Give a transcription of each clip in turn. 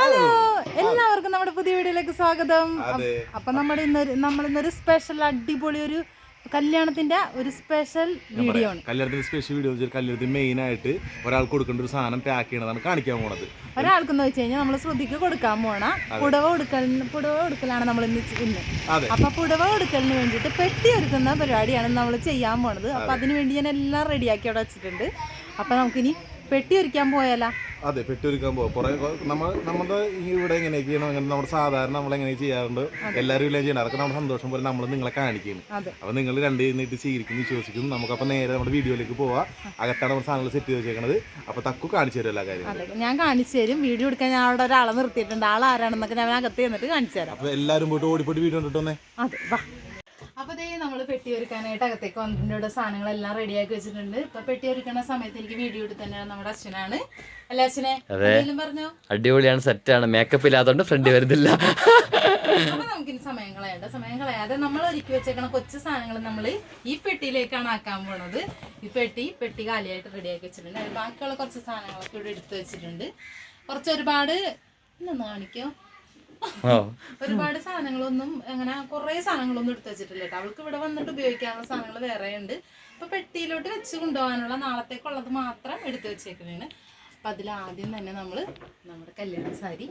Hello എല്ലാവർക്കും നമ്മുടെ പുതിയ വീഡിയോയിലേക്ക് സ്വാഗതം. അപ്പൊ നമ്മുടെ ഇന്നൊരു നമ്മൾ ഇന്നൊരു സ്പെഷ്യൽ അടിപൊളി ഒരു കല്യാണത്തിന്റെ ഒരു സ്പെഷ്യൽ വീഡിയോ ആണ്. കല്യാണത്തിന്റെ സ്പെഷ്യൽ വീഡിയോ കല്യാണത്തിന് മെയിൻ ആയിട്ട് ഒരാൾക്ക് കൊടുക്കേണ്ട ഒരു സാധനം പാക്ക് ചെയ്യണതാണ് കാണിക്കാൻ പോണത്. ഒരാൾക്കെന്ന് വെച്ച് കഴിഞ്ഞാൽ നമ്മൾ ശ്രുതിക്ക് കൊടുക്കാൻ പോണ പുടവ കൊടുക്കലിന് പുടവ കൊടുക്കലാണ് നമ്മൾ ഇന്ന് ഇന്ന്. അപ്പൊ പുടവ കൊടുക്കലിന് വേണ്ടിയിട്ട് പെട്ടി ഒരുക്കുന്ന പരിപാടിയാണ് നമ്മൾ ചെയ്യാൻ പോണത്. അപ്പൊ അതിനുവേണ്ടി ഞാൻ എല്ലാം റെഡിയാക്കി അവിടെ വെച്ചിട്ടുണ്ട്. അപ്പൊ നമുക്കിനി പെട്ടി ഒരുക്കാൻ പോയാലോ? അതെ പെട്ടൊരുക്കാൻ പോകും കുറെ നമ്മൾ നമ്മുടെ ഇവിടെ എങ്ങനെ ചെയ്യണം നമ്മുടെ സാധാരണ നമ്മൾ എങ്ങനെ ചെയ്യാറുണ്ട് എല്ലാവരും ഇല്ലേ ചെയ്യണം. അതൊക്കെ നമ്മുടെ സന്തോഷം പോലെ നമ്മൾ നിങ്ങളെ കാണിക്കുന്നു അപ്പൊ നിങ്ങൾ രണ്ട് കഴിഞ്ഞിട്ട് സ്വീകരിക്കുന്നു വിശ്വസിക്കുന്നു. നമുക്കപ്പോ നേരെ നമ്മുടെ വീഡിയോയിലേക്ക് പോവാ. അകത്താണ് നമ്മുടെ സാധനങ്ങൾ സെറ്റ് ചെയ്ത് വെച്ചേക്കണത്. അപ്പൊ തക്കു കാണിച്ചു തരും എല്ലാ കാര്യങ്ങളും. ഞാൻ കാണിച്ചു തരും. വീഡിയോ എടുക്കാൻ ഞാൻ അവിടെ ഒരാളെ നിർത്തിയിട്ടുണ്ട്. ആൾ ആരാണെന്നൊക്കെ ഞാൻ അകത്ത് ചെന്നിട്ട് കാണിച്ചു തരാം. അപ്പൊ എല്ലാവരും പോയിട്ട് ഓടിപ്പോയിട്ട് വീഡിയോ കണ്ടിട്ടോന്നേ അതെ വാ അപ്പൊ ദേ നമ്മൾ പെട്ടി ഒരുക്കാനായിട്ട് അകത്തേക്ക് വന്നിട്ടുണ്ട്. സാധനങ്ങളെല്ലാം റെഡിയാക്കി വെച്ചിട്ടുണ്ട്. ഇപ്പൊ പെട്ടി ഒരുക്കുന്ന സമയത്ത് എനിക്ക് വീഡിയോ എടുത്ത് തന്നെയാണ് നമ്മുടെ അച്ഛനാണ് അല്ല അച്ഛനെ പറഞ്ഞോ? അടിപൊളിയാണ് സെറ്റാണ് മേക്കപ്പ് ഇല്ലാത്തതുകൊണ്ട് ഫ്രണ്ട് വരുന്നില്ല. അപ്പൊ നമുക്കിനി സമയം കളയാതെ സമയം കളയാതെ നമ്മൾ ഒരുക്കി വെച്ചേക്കണ കൊച്ചു സാധനങ്ങൾ നമ്മൾ ഈ പെട്ടിയിലേക്കാണ് ആക്കാൻ പോണത്. ഈ പെട്ടി പെട്ടി കാലിയായിട്ട് റെഡിയാക്കി വെച്ചിട്ടുണ്ട്. അതിൽ ബാക്കിയുള്ള കുറച്ച് സാധനങ്ങളൊക്കെ ഇവിടെ എടുത്തു വെച്ചിട്ടുണ്ട്. കുറച്ച് ഒരുപാട് ഇന്ന് കാണിക്കോ? ഒരുപാട് സാധനങ്ങളൊന്നും അങ്ങനെ കുറേ സാധനങ്ങളൊന്നും എടുത്തു വെച്ചിട്ടില്ല കേട്ടോ. അവൾക്ക് ഇവിടെ വന്നിട്ട് ഉപയോഗിക്കാനുള്ള സാധനങ്ങൾ വേറെ ഉണ്ട്. അപ്പൊ പെട്ടിയിലോട്ട് വെച്ച് കൊണ്ടുപോകാനുള്ള നാളത്തേക്കുള്ളത് മാത്രം എടുത്തു വെച്ചേക്കുന്നതാണ്. അപ്പൊ അതിൽ ആദ്യം തന്നെ നമ്മൾ നമ്മുടെ കല്യാണ സാരി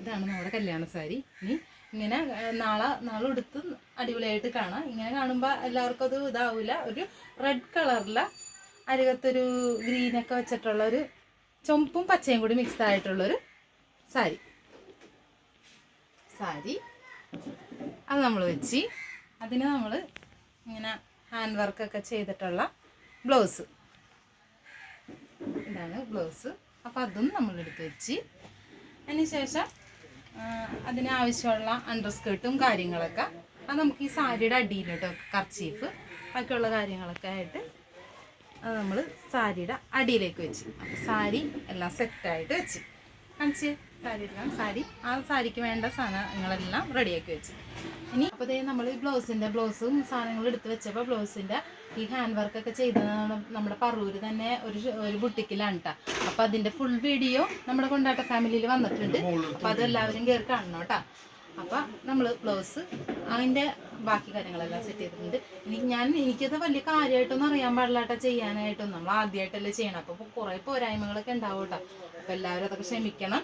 ഇതാണ് നമ്മുടെ കല്യാണ സാരി. ഇനി ഇങ്ങനെ നാളെ നാളെ എടുത്ത് അടിപൊളിയായിട്ട് കാണാം. ഇങ്ങനെ കാണുമ്പോൾ എല്ലാവർക്കും അത് ഇതാവില്ല ഒരു റെഡ് കളറിലെ അരികത്തൊരു ഗ്രീനൊക്കെ വെച്ചിട്ടുള്ള ഒരു ചുമപ്പും പച്ചയും കൂടി മിക്സ് ആയിട്ടുള്ളൊരു സാരി. സാരി. അത് നമ്മൾ വെച്ച് അതിന് നമ്മൾ ഇങ്ങനെ ഹാൻഡ് വർക്കൊക്കെ ചെയ്തിട്ടുള്ള ബ്ലൗസ് ഇതാണ് ബ്ലൗസ് അപ്പം അതും നമ്മൾ എടുത്ത് വെച്ച്. അതിന് ശേഷം അണ്ടർസ്കേർട്ടും കാര്യങ്ങളൊക്കെ. അത് നമുക്ക് ഈ സാരിയുടെ അടിയിലോട്ട് കർച്ചീഫ് ബാക്കിയുള്ള കാര്യങ്ങളൊക്കെ ആയിട്ട് അത് നമ്മൾ സാരിയുടെ അടിയിലേക്ക് വെച്ച്. സാരി എല്ലാം സെറ്റായിട്ട് വെച്ച്. കാണിച്ച് സാരി എല്ലാം സാരി. ആ സാരിക്ക് വേണ്ട സാധനങ്ങളെല്ലാം റെഡിയാക്കി വെച്ച്. ഇനി അപ്പോൾ ദേ നമ്മൾ ഈ ബ്ലൗസിന്റെ ബ്ലൗസും സാധനങ്ങളും എടുത്ത് വെച്ചപ്പോൾ ബ്ലൗസിന്റെ ഈ ഹാൻഡ് വർക്കൊക്കെ ചെയ്തതാണ് നമ്മുടെ പറൂര് തന്നെ ഒരു ഒരു ബുട്ടിക്കിലാണ് കേട്ടോ അപ്പോൾ അതിന്റെ ഫുൾ വീഡിയോ നമ്മുടെ കൊണ്ടാട്ട ഫാമിലിയിൽ വന്നിട്ടുണ്ട്. അപ്പോൾ അതെല്ലാവരും കയറി കാണണം കേട്ടോ അപ്പം നമ്മൾ ബ്ലൗസ് അതിന്റെ ബാക്കി കാര്യങ്ങളെല്ലാം സെറ്റ് ചെയ്തിട്ടുണ്ട്. എനിക്ക് ഞാൻ എനിക്കത് വലിയ കാര്യമായിട്ടൊന്നും അറിയാൻ പാടില്ല കേട്ടോ ചെയ്യാനായിട്ടൊന്നും നമ്മൾ ആദ്യമായിട്ടല്ലേ ചെയ്യണം. അപ്പോൾ കുറേ പോരായ്മകളൊക്കെ ഉണ്ടാവും കേട്ടോ അപ്പോൾ എല്ലാവരും അതൊക്കെ ക്ഷമിക്കണം.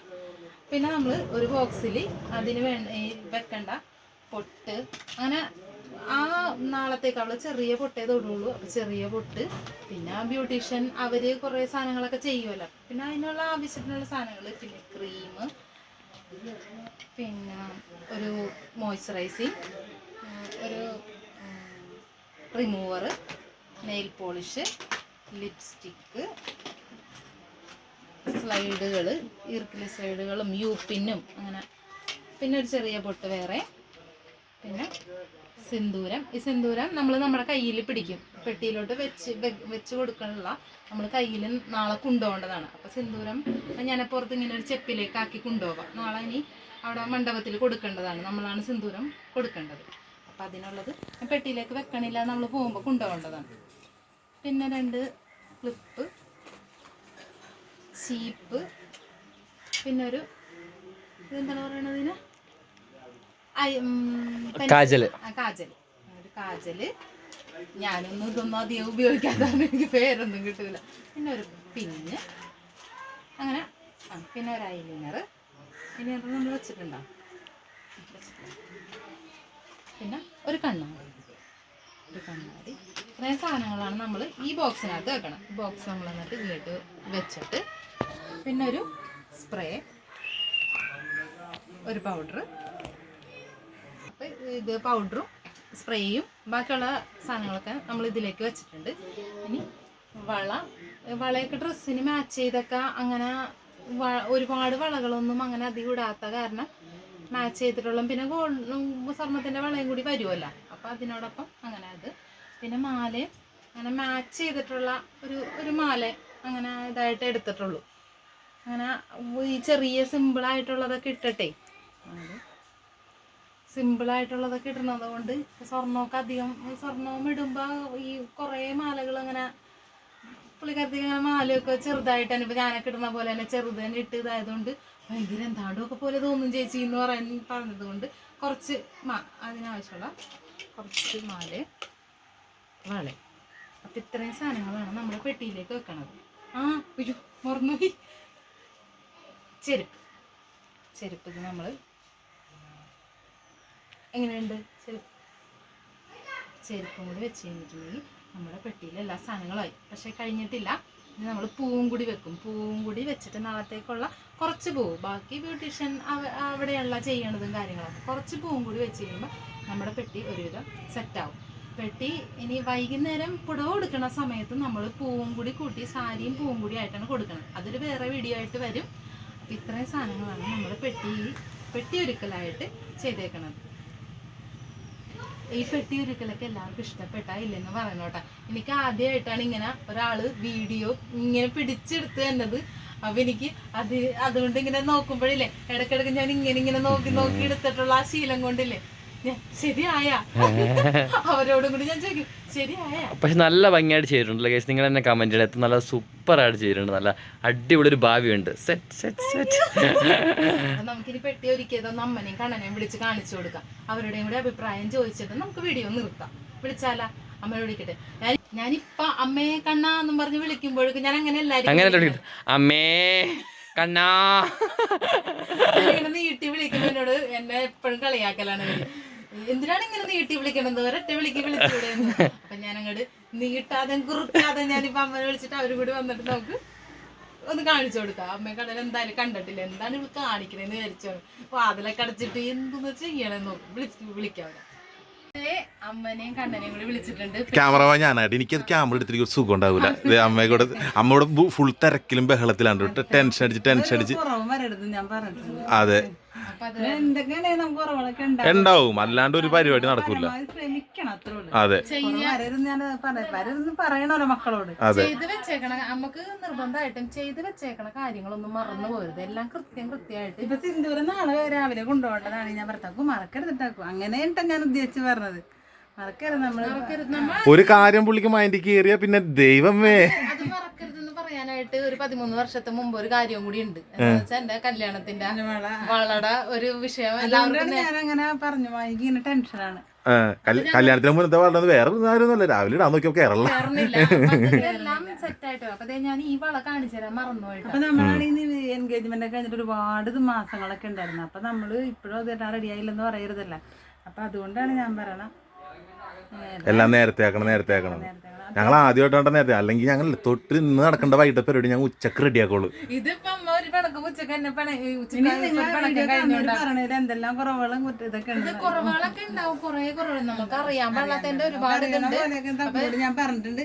പിന്നെ നമ്മൾ ഒരു ബോക്സിൽ അതിന് വേണ്ട വെക്കണ്ട പൊട്ട്. അങ്ങനെ ആ നാളത്തേക്ക് അവൾ ചെറിയ പൊട്ടേ തൊടുള്ളൂ. അപ്പൊ ചെറിയ പൊട്ട്. പിന്നെ ബ്യൂട്ടീഷ്യൻ അവർ കുറേ സാധനങ്ങളൊക്കെ ചെയ്യുമല്ലോ പിന്നെ അതിനുള്ള ആവശ്യത്തിനുള്ള സാധനങ്ങൾ പിന്നെ ക്രീം പിന്നെ ഒരു മോയ്സ്ചറൈസിങ് ഒരു റിമൂവർ നെയിൽ പോളിഷ് ലിപ്സ്റ്റിക്ക് സ്ലൈഡുകൾ ഈർക്കിലി സ്ലൈഡുകളും യു പിന്നും അങ്ങനെ. പിന്നെ ഒരു ചെറിയ പൊട്ട് വേറെ. പിന്നെ സിന്ദൂരം. ഈ സിന്ദൂരം നമ്മൾ നമ്മുടെ കയ്യിൽ പിടിക്കും. പെട്ടിയിലോട്ട് വെച്ച് വെച്ച് കൊടുക്കാനുള്ള നമ്മൾ കയ്യിൽ നാളെ കൊണ്ടുപോകേണ്ടതാണ്. അപ്പോൾ സിന്ദൂരം ഞാൻ പുറത്ത് ഇങ്ങനെ ഒരു ചെപ്പിലേക്ക് ആക്കി കൊണ്ടുപോകാം നാളെ ഇനി അവിടെ മണ്ഡപത്തിൽ കൊടുക്കേണ്ടതാണ്. നമ്മളാണ് സിന്ദൂരം കൊടുക്കേണ്ടത്. അപ്പോൾ അതിനുള്ളത് പെട്ടിയിലേക്ക് വെക്കണില്ല നമ്മൾ പോകുമ്പോൾ കൊണ്ടുപോകേണ്ടതാണ്. പിന്നെ രണ്ട് ക്ലിപ്പ് ചീപ്പ് പിന്നെ ഒരു ഇതെന്താണ് പറയണതിന് കാജൽ. കാജൽ. ഒരു കാജൽ. ഞാനൊന്നും ഇതൊന്നും അധികം ഉപയോഗിക്കാത്തതാണ്. എനിക്ക് പേരൊന്നും കിട്ടൂല. പിന്നെ ഒരു പിന്ന് അങ്ങനെ ആ പിന്നെ ഒരു ഐലിനർ അത് നമ്മൾ വെച്ചിട്ടുണ്ടോ? പിന്നെ ഒരു കണ്ണാടി. ഒരു കണ്ണാടി. ഇത്രയും സാധനങ്ങളാണ് നമ്മൾ ഈ ബോക്സിനകത്ത് വെക്കണം. ബോക്സ് നമ്മൾ എന്നിട്ട് ഇതിലിട്ട് വെച്ചിട്ട് പിന്നെ ഒരു സ്പ്രേ ഒരു പൗഡർ അപ്പം ഇത് പൗഡറും സ്പ്രേയും ബാക്കിയുള്ള സാധനങ്ങളൊക്കെ നമ്മൾ ഇതിലേക്ക് വെച്ചിട്ടുണ്ട്. ഇനി വള വളയൊക്കെ ഡ്രസ്സിന് മാച്ച് ചെയ്തൊക്കെ അങ്ങനെ ഒരുപാട് വളകളൊന്നും അങ്ങനെ അധികം ഇടാത്ത കാരണം മാച്ച് ചെയ്തിട്ടുള്ള പിന്നെ ഗോൾഡ് സ്വർണത്തിന്റെ വളയും കൂടി വരുമല്ലോ. അപ്പോൾ അതിനോടൊപ്പം അങ്ങനെ അത്. പിന്നെ മാലയും അങ്ങനെ മാച്ച് ചെയ്തിട്ടുള്ള ഒരു ഒരു മാല അങ്ങനെ ഇതായിട്ട് എടുത്തിട്ടുള്ളൂ. അങ്ങനെ ഈ ചെറിയ സിമ്പിളായിട്ടുള്ളതൊക്കെ ഇട്ടിട്ടേ. അത് സിമ്പിളായിട്ടുള്ളതൊക്കെ ഇടുന്നത് കൊണ്ട് സ്വർണമൊക്കെ അധികം സ്വർണവും ഇടുമ്പോൾ ഈ കുറേ മാലകൾ അങ്ങനെ പുള്ളിക്കാരത്തി ഇങ്ങനെ മാലയൊക്കെ ചെറുതായിട്ട് തന്നെ ഇപ്പം ഞാനൊക്കെ ഇടുന്ന പോലെ തന്നെ ചെറുത് തന്നെ ഇട്ട് ഇതായതുകൊണ്ട് ഭയങ്കര എന്താണ്ടൊക്കെ പോലെ തോന്നും ചേച്ചി എന്ന് പറയാൻ പറഞ്ഞത് കൊണ്ട് കുറച്ച് മാ അതിനാവശ്യമുള്ള കുറച്ച് മാല വള അപ്പം ഇത്രയും സാധനങ്ങളാണ് നമ്മൾ പെട്ടിയിലേക്ക് വെക്കണത്. ആ ഒരു മറന്നുപോയി. ചെരുപ്പ്. ചെരുപ്പ് നമ്മൾ എങ്ങനെയുണ്ട്? ചെരുപ്പ് കൂടി വെച്ച് കഴിഞ്ഞിട്ടുണ്ടെങ്കിൽ നമ്മുടെ പെട്ടിയിൽ എല്ലാ സാധനങ്ങളായി. പക്ഷെ കഴിഞ്ഞിട്ടില്ല. ഇനി നമ്മൾ പൂവും കൂടി വെക്കും. പൂവും കൂടി വെച്ചിട്ട് നാളത്തേക്കുള്ള കുറച്ച് പൂവ് ബാക്കി ബ്യൂട്ടീഷ്യൻ അവിടെയുള്ള ചെയ്യണതും കാര്യങ്ങളൊക്കെ കുറച്ച് പൂവും കൂടി വെച്ച് കഴിയുമ്പോൾ നമ്മുടെ പെട്ടി ഒരുവിധം സെറ്റാവും. പെട്ടി ഇനി വൈകുന്നേരം പുടവ കൊടുക്കുന്ന സമയത്ത് നമ്മൾ പൂവും കൂടി കൂട്ടി സാരിയും പൂവും കൂടി ആയിട്ടാണ് കൊടുക്കുന്നത് അതൊരു വേറെ വീഡിയോ ആയിട്ട് വരും. അപ്പം ഇത്രയും സാധനങ്ങളാണ് നമ്മൾ പെട്ടി പെട്ടി ഒരുക്കലായിട്ട് ചെയ്തേക്കണത്. ഈ പെട്ടി ഒരുക്കലൊക്കെ എല്ലാവർക്കും ഇഷ്ടപ്പെട്ടാ ഇല്ലെന്ന് പറഞ്ഞോട്ടെ എനിക്ക് ആദ്യമായിട്ടാണ് ഇങ്ങനെ ഒരാൾ വീഡിയോ ഇങ്ങനെ പിടിച്ചെടുത്ത് തന്നത്. അപ്പൊ എനിക്ക് അത് അതുകൊണ്ട് ഇങ്ങനെ നോക്കുമ്പോഴില്ലേ ഇടക്കിടക്ക് ഞാൻ ഇങ്ങനെ ഇങ്ങനെ നോക്കി നോക്കി എടുത്തിട്ടുള്ള ആ ശീലം കൊണ്ടില്ലേ ഞാൻ ഞാൻ പക്ഷെ നല്ല ഭംഗിയായിട്ട് ചെയ്തിട്ടുണ്ട് കേസ് നിങ്ങൾ എന്നെ കമന്റ് ചെയ്യണം. നല്ല സൂപ്പർ ആയിട്ട് ചെയ്തിട്ടുണ്ട്. നല്ല അടിപൊളി ഒരു ഭാവിയുണ്ട്. Set set set. നമുക്കിനി പെട്ടി ഒരുക്കിയതൊന്ന് അമ്മനെയും കണ്ണനെയും വിളിച്ച് കാണിച്ചു കൊടുക്കാം. അവരുടെയും കൂടി അഭിപ്രായം ചോദിച്ചിട്ട് നമുക്ക് വീഡിയോ നിർത്താം. വിളിച്ചാലാ? അമ്മ വിളിക്കട്ടെ. ഞാൻ അമ്മേ കണ്ണാ എന്നും പറഞ്ഞ് വിളിക്കുമ്പോഴേക്കും ഞാൻ അങ്ങനെ എല്ലാരും അങ്ങനെ അമ്മേ കണ്ണാ. നീട്ടി വിളിക്കുമ്പോ എന്നോട് എന്നെ എപ്പോഴും കളിയാക്കലാണ്. എന്തിനാണ് ഇങ്ങനെ നീട്ടി വിളിക്കണത്? ഒരൊറ്റ വിളിക്ക് വിളിച്ചൂടെ. അപ്പൊ ഞാൻ അങ്ങോട്ട് നീട്ടാതെ കുറുക്കാതെ ഞാനിപ്പോ അമ്മനെ വിളിച്ചിട്ട് അവരും കൂടി വന്നിട്ട് നമുക്ക് ഒന്ന് കാണിച്ചു കൊടുക്കാം. അമ്മയെ കടൽ എന്തായാലും കണ്ടിട്ടില്ല. എന്താണ് ഇവൾ കാണിക്കണേന്ന് വിചാരിച്ചോ? വാതിലൊക്കെ അടച്ചിട്ട് എന്തെന്ന് ചെയ്യണമെന്ന് നോക്കും. വിളിച്ച് വിളിക്കാം അമ്മനെയും കണ്ണനെയും കൂടി വിളിച്ചിട്ടുണ്ട്. ക്യാമറമാൻ ഞാനായിട്ട്. എനിക്ക് ക്യാമറ എടുത്തിട്ട് ഒരു സുഖം ഉണ്ടാവില്ല അമ്മയെ കൂടെ അമ്മയോട് ഫുൾ തിരക്കിലും ബഹളത്തിലാണ് ടെൻഷൻ അടിച്ച് ടെൻഷൻ അടിച്ച്. അതെ. ഉണ്ടാവും. അല്ലാണ്ട് ഒരു പരിപാടി നടക്കൂല. അതെ. പറയണല്ലോ മക്കളോട്. അതെ. ചെയ്ത് വെച്ചേക്കണ നമുക്ക് നിർബന്ധമായിട്ടും ചെയ്ത് വെച്ചേക്കണ കാര്യങ്ങളൊന്നും മറന്നു പോരുത്. എല്ലാം കൃത്യം കൃത്യമായിട്ട് ഇപ്പൊ സിന്ദൂരം നാളെ രാവിലെ കൊണ്ടുപോകേണ്ടതാണ്. ഞാൻ ഭർത്താക്കും മറക്കരുതിട്ടാക്കും അങ്ങനെയായിട്ടാ ഞാൻ ഉദ്ദേശിച്ച് പറഞ്ഞത്. മറക്കരുത് നമ്മൾ ഒരു കാര്യം പുള്ളിക്ക് മൈൻഡിൽ കയറിയ പിന്നെ ദൈവമേ. പറയാനായിട്ട് ഒരു പതിമൂന്ന് വർഷത്തെ മുമ്പ് ഒരു കാര്യവും കൂടി ഉണ്ട്. വെച്ചാൽ എന്റെ കല്യാണത്തിന്റെ വളട വളയുടെ ഒരു വിഷയം അങ്ങനെ പറഞ്ഞു. എനിക്ക് ഇങ്ങനെ ടെൻഷനാണ് കല്യാണത്തിന് മുന്നത്തെ വളർന്നത് വേറെ ആരൊന്നുമല്ല രാവിലെ ഇടാൻ നോക്കിയോ കേരള. അപ്പൊ സെറ്റ് ആയിട്ട് അപ്പൊ ഞാൻ ഈ വള കാണിച്ചു തരാൻ മറന്നുപോയിട്ട്. അപ്പൊ നമ്മളാണെങ്കിൽ എൻഗേജ്മെന്റ് ഒക്കെ കഴിഞ്ഞിട്ട് ഒരുപാട് മാസങ്ങളൊക്കെ ഉണ്ടായിരുന്നു. അപ്പൊ നമ്മൾ ഇപ്പോഴും അതെല്ലാം റെഡി ആയില്ലെന്ന് പറയരുതല്ല. അപ്പൊ അതുകൊണ്ടാണ് ഞാൻ പറയണ. എല്ലാം നേരത്തെ ആക്കണം നേരത്തെ ആക്കണം. ഞങ്ങൾ ആദ്യമായിട്ടാണ് നേരത്തെ. അല്ലെങ്കിൽ ഞങ്ങൾ തൊട്ട് ഇന്ന് നടക്കേണ്ട വൈകിട്ട് പരിപാടി ഞങ്ങൾ ഉച്ചയ്ക്ക് റെഡി ആക്കുള്ളൂ. എന്തെല്ലാം കുറവുകളും ഇതൊക്കെ കുറവുകളൊക്കെ ഉണ്ടാവും കുറെ നമുക്ക് അറിയാൻ പാടില്ലാത്തതിന്റെ ഒരുപാട് ഇതുണ്ട്. ഞാൻ പറഞ്ഞിട്ടുണ്ട്.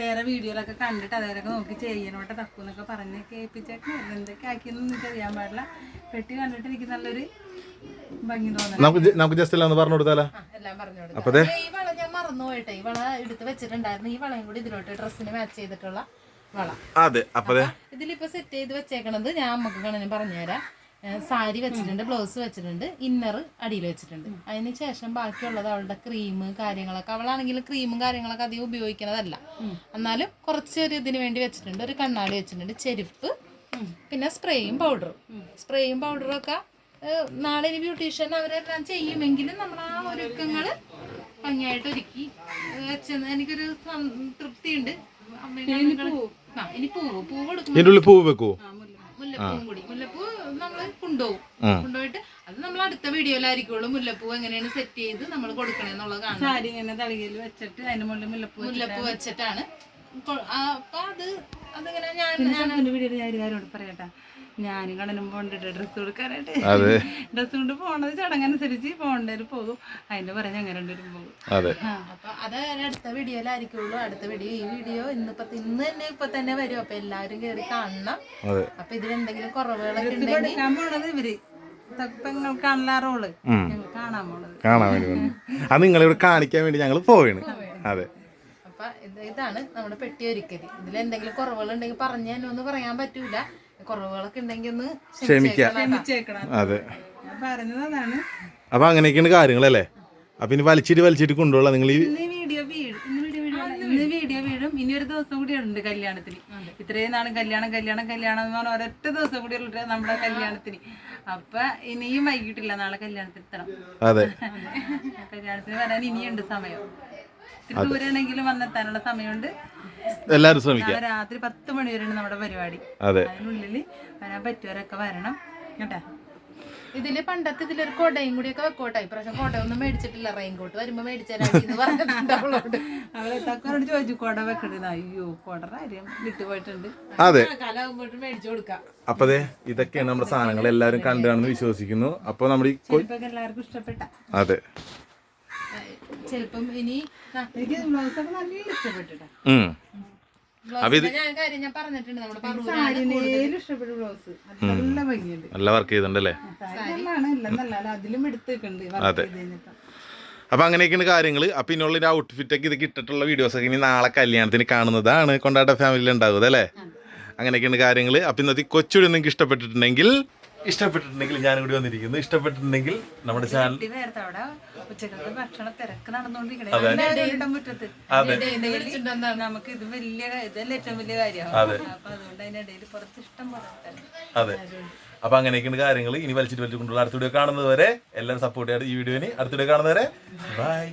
വേറെ വീഡിയോയിലൊക്കെ കണ്ടിട്ട് അതേലൊക്കെ നോക്കി ചെയ്യണോട്ടെ തക്കൂന്നൊക്കെ പറഞ്ഞ് കേൾപ്പിച്ചേക്കെ. എന്തൊക്കെ ആക്കിയെന്ന് എനിക്ക് പാടില്ല. പെട്ടി കണ്ടിട്ട് എനിക്ക് നല്ലൊരു നമുക്ക് നമുക്ക് ജസ്റ്റ് എല്ലാം ഒന്ന് പറഞ്ഞു കൊടുത്താലോ? ആ, എല്ലാം പറഞ്ഞു കൊടുക്കാം. അപ്പൊ ഈ വള ഞാൻ മറന്നു പോയിട്ടെ. ഈ വള എടുത്ത് വെച്ചിട്ടുണ്ടായിരുന്നു. ഈ വളയും കൂടി ഇതിലോട്ട് ഡ്രസ്സിന് മാച്ച് ചെയ്തിട്ടുള്ള വള. അതെ അപ്പൊ ഇതിലിപ്പോ സെറ്റ് ചെയ്ത് വെച്ചേക്കണത് ഞാൻ നമുക്ക് കണ്ണന് പറഞ്ഞുതരാം. സാരി വെച്ചിട്ടുണ്ട് ബ്ലൗസ് വെച്ചിട്ടുണ്ട് ഇന്നർ അടിയിൽ വെച്ചിട്ടുണ്ട്. അതിന് ശേഷം ബാക്കിയുള്ളത് അവളുടെ ക്രീം കാര്യങ്ങളൊക്കെ. അവളാണെങ്കിൽ ക്രീമും കാര്യങ്ങളൊക്കെ അധികം ഉപയോഗിക്കുന്നതല്ല എന്നാലും കുറച്ചൊരു ഇതിന് വേണ്ടി വെച്ചിട്ടുണ്ട്. ഒരു കണ്ണാടി വെച്ചിട്ടുണ്ട്. ചെരുപ്പ് പിന്നെ സ്പ്രേയും പൗഡറും സ്പ്രേയും പൗഡറും ഒക്കെ നാളെ ഇനി ബ്യൂട്ടീഷ്യൻ അവരെല്ലാം ചെയ്യുമെങ്കിലും നമ്മൾ ആ ഒരുക്കങ്ങൾ ഭംഗിയായിട്ട് ഒരുക്കി. വെച്ചെന്ന് എനിക്കൊരു തൃപ്തി തൃപ്തിയുണ്ട്. ഇനി പൂവ്? പൂവ്? ഉള്ളിൽ പൂവ് വെക്കുവോ? മുല്ലപ്പൂവും കൂടി. മുല്ലപ്പൂ നമ്മൾ കൊണ്ടുപോകും. കൊണ്ടുപോയിട്ട് അത് നമ്മൾ അടുത്ത വീഡിയോയിലായിരിക്കുള്ളൂ. മുല്ലപ്പൂ എങ്ങനെയാണ് സെറ്റ് ചെയ്ത് നമ്മൾ കൊടുക്കണേന്നുള്ളത് കാണാം. ഇങ്ങനെ തളികയിൽ വെച്ചിട്ട് അതിന് മുകളിൽ മുല്ലപ്പൂ മുല്ലപ്പൂ വെച്ചിട്ടാണ്. അപ്പൊ അത് അതിങ്ങനെ ഞാൻ ഞാൻ വീഡിയോയിൽ ഞാൻ ഒരു കാര്യോട് പറയട്ടെ. ഞാനും കടനും പോണ്ടിട്ട് ഡ്രസ്സ് കൊടുക്കാനായിട്ട്. ഡ്രസ്സ് കൊണ്ട് പോണത് ചടങ്ങനുസരിച്ച് പോകേണ്ടവർ പോകും. അതിന്റെ പറയാൻ ഞങ്ങൾ രണ്ടുപേരും പോകും. അപ്പൊ അത് അടുത്ത വീഡിയോയിലായിരിക്കുള്ളൂ. അടുത്ത വീഡിയോ ഈ വീഡിയോ ഇന്നിപ്പോ ഇന്ന് തന്നെ ഇപ്പൊ തന്നെ വരും. അപ്പൊ എല്ലാവരും കേറി കാണണം. അപ്പൊ ഇതിലെന്തെങ്കിലും കുറവുകളൊക്കെ ഉണ്ടെങ്കിൽ പോണത് ഇവർ. കാണാൻ പോണത്. കാണാൻ വേണ്ടി. അത് നിങ്ങളിവിടെ കാണിക്കാൻ വേണ്ടി ഞങ്ങൾ പോവാണ്. അതെ. അപ്പൊ ഇത് ഇതാണ് നമ്മുടെ പെട്ടി ഒരുക്കൽ. ഇതിൽ എന്തെങ്കിലും കുറവുകൾ ഉണ്ടെങ്കിൽ പറഞ്ഞു തന്നെ ഒന്നും പറയാൻ പറ്റൂല. കുറവുകളൊക്കെ ഉണ്ടെങ്കിൽ ഒന്ന് ക്ഷമിക്കാം. ക്ഷമിച്ചേക്കണം അതെ. ഞാൻ പറഞ്ഞത് അതാണ്. അപ്പൊ അങ്ങനെയൊക്കെയാണ് കാര്യങ്ങളല്ലേ? അപ്പൊ ഇനി വലിച്ചിട്ട് വലിച്ചിട്ട് കൊണ്ടുപോകാം നിങ്ങൾ ഈ ഇന്ന് വീഡിയോ വീഴും ഇന്ന് വീഡിയോ വീഴും ഇന്ന് വീഡിയോ വീഴും. ഇനി ഒരു ദിവസം കൂടി ഉണ്ട് കല്യാണത്തിന്. ഇത്രയും നാളും കല്യാണം കല്യാണം കല്യാണം എന്ന് പറഞ്ഞാൽ ഒരൊറ്റ ദിവസം കൂടി ഉള്ള നമ്മുടെ കല്യാണത്തിന്. അപ്പൊ ഇനിയും വൈകിട്ടില്ല. നാളെ കല്യാണത്തിന് എത്തണം. അതെ. കല്യാണത്തിന് വരാൻ ഇനിയുണ്ട് സമയം. ഇത്തിരി ദൂരെയാണെങ്കിലും വന്നെത്താനുള്ള സമയമുണ്ട്. എല്ലാവരും ശ്രമിക്കാം നാളെ രാത്രി പത്ത് മണി വരെയാണ് നമ്മുടെ പരിപാടി. അതെ. അതിനുള്ളിൽ വരാൻ പറ്റുവരൊക്കെ വരണം. കേട്ടാ? ഇതിൽ പണ്ടത്തെ ഇതിലൊരു കൊടയും ഒക്കെ വെക്കോട്ടെ. ഇപ്രാവശ്യം കൊടയൊന്നും മേടിച്ചിട്ടില്ല. റെയിൻകോട്ട് വരുമ്പോ മേടിച്ചാലും ചോദിച്ചു കൊട വെക്കണ്ട അയ്യോ കൊടറ കാര്യം വിട്ടുപോയിട്ടുണ്ട് അതെ. കാലാകുമ്പോഴും മേടിച്ചു കൊടുക്കാം. അപ്പൊ അതെ ഇതൊക്കെയാണ് നമ്മുടെ സാധനങ്ങൾ എല്ലാവരും കണ്ടാണെന്ന് വിശ്വസിക്കുന്നു. അപ്പൊ നമ്മുടെ എല്ലാവർക്കും ഇഷ്ടപ്പെട്ട. അതെ. ചിലപ്പം ഇനി എനിക്ക് നല്ല ഇഷ്ടപ്പെട്ടിട്ടാ. ഉം. ഞാൻ കാര്യം ഞാൻ പറഞ്ഞിട്ടുണ്ട് നമ്മുടെ പറൂരാണ് ഇഷ്ടപ്പെട്ട ബ്ലൗസ്. നല്ല ഭംഗിയുണ്ട്. നല്ല വർക്ക് ചെയ്തിട്ടുണ്ടല്ലേ? അതെ. അപ്പൊ അങ്ങനെയൊക്കെയാണ് കാര്യങ്ങൾ അപ്പൊ ഇനിയുള്ള ഔട്ട്ഫിറ്റ് ഒക്കെ ഇത് കിട്ടിട്ടുള്ള വീഡിയോസ് ഒക്കെ ഇനി നാളെ കല്യാണത്തിന് കാണുന്നതാണ് കൊണ്ടാട്ട ഫാമിലി ഉണ്ടാവുക അല്ലേ? അങ്ങനെയൊക്കെയാണ് കാര്യങ്ങൾ അപ്പൊ ഇന്നത്തെ കൊച്ചുകൂടി നിങ്ങൾക്ക് ഇഷ്ടപ്പെട്ടിട്ടുണ്ടെങ്കിൽ ഇഷ്ടപ്പെട്ടിട്ടുണ്ടെങ്കിൽ ഞാൻ ഇവിടെ വന്നിരിക്കുന്നു. ഇഷ്ടപ്പെട്ടിട്ടുണ്ടെങ്കിൽ നമ്മുടെ ചാനൽ അതെ. വിളിച്ചിട്ടുണ്ടെന്നാണ്. നമുക്ക് ഇത് വലിയ ഇതല്ലേ ഏറ്റവും വലിയ കാര്യമാണ് അതെ. അപ്പൊ അങ്ങനെയൊക്കെയാണ് കാര്യങ്ങൾ ഇനി വലിച്ചിട്ട് വലിച്ചുകൊണ്ടുള്ള അടുത്ത വീഡിയോ കാണുന്നത് വരെ എല്ലാവരും സപ്പോർട്ട് ചെയ്യാറ് ഈ വീഡിയോന് അടുത്ത വീഡിയോ കാണുന്നത് വരെ. ബൈ